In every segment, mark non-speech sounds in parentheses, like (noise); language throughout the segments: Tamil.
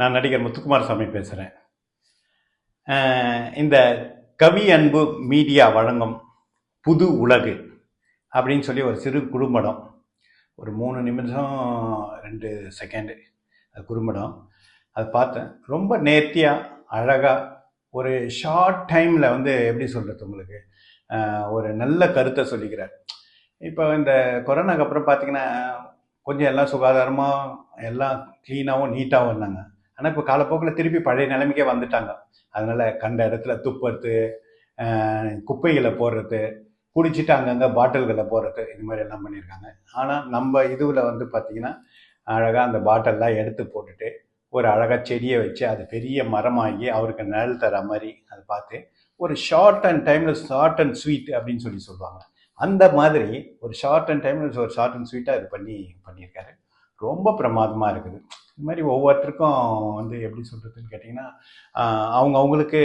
நான் நடிகர் முத்துக்குமார் சாமி பேசுகிறேன் இந்த கவி அன்பு மீடியா வழங்கும் புது உலகு அப்படின்னு சொல்லி ஒரு சிறு குறும்படம். ஒரு மூணு நிமிஷம் ரெண்டு செகண்டு அது குறும்படம். அது பார்த்தேன். ரொம்ப நேர்த்தியாக அழகாக ஒரு ஷார்ட் டைமில் வந்து எப்படி சொல்கிறது உங்களுக்கு? ஒரு நல்ல கருத்தை சொல்லிக்கிறார். இப்போ இந்த கொரோனாக்கு அப்புறம் பார்த்தீங்கன்னா கொஞ்சம் எல்லாம் சுகாதாரமாக எல்லாம் க்ளீனாகவும் நீட்டாகவும் இருந்தாங்க. ஆனால் இப்போ காலப்போக்கில் திருப்பி பழைய நிலைமைக்கே வந்துட்டாங்க. அதனால் கண்ட இடத்துல துப்புறது குப்பைகளை போடுறது குடிச்சிட்டு அங்கங்கே பாட்டில்களை போடுறது இது மாதிரி எல்லாம் பண்ணியிருக்காங்க. ஆனால் நம்ம இதுவில் வந்து பார்த்திங்கன்னா அழகாக அந்த பாட்டிலெலாம் எடுத்து போட்டுட்டு ஒரு அழகாக செடியை வச்சு அது பெரிய மரமாகி அவருக்கு நிழல் தர மாதிரி அதை பார்த்து ஒரு ஷார்ட் அண்ட் டைமில் ஷார்ட் அண்ட் ஸ்வீட் அப்படின்னு சொல்லி சொல்லுவாங்க. அந்த மாதிரி ஒரு ஷார்ட் அண்ட் டைமில் ஒரு ஷார்ட் அண்ட் ஸ்வீட்டாக இது பண்ணி பண்ணியிருக்காரு. ரொம்ப பிரமாதமாக இருக்குது. இது மாதிரி ஒவ்வொருத்தருக்கும் வந்து எப்படி சொல்கிறதுன்னு கேட்டிங்கன்னா அவங்க அவங்களுக்கு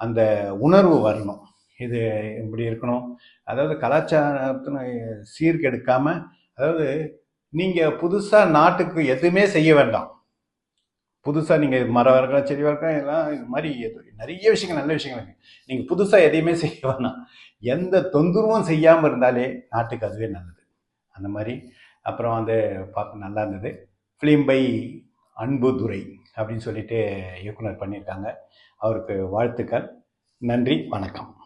அந்த உணர்வு வரணும். இது இப்படி இருக்கணும். அதாவது கலாச்சாரத்தின சீர்கெடுக்காமல் அதாவது நீங்கள் புதுசாக நாட்டுக்கு எதுவுமே செய்ய வேண்டாம். புதுசாக நீங்கள் மரம் வளர்க்கலாம் செடி வளர்க்கலாம் எல்லாம் இது மாதிரி நிறைய விஷயங்கள் நல்ல விஷயங்கள் இருக்குது நீங்கள் புதுசாக எதையுமே (laughs) செய்ய வேணாம். எந்த தொந்தரவும் செய்யாமல் இருந்தாலே நாட்டுக்கு அதுவே நல்லது. அந்த மாதிரி அப்புறம் வந்து பார்க்க நல்லா இருந்தது. ஃபிலிம் பை அன்புதுரை அப்படின்னு சொல்லிட்டு இயக்குனர் பண்ணியிருக்காங்க. அவருக்கு வாழ்த்துக்கள். நன்றி. வணக்கம்.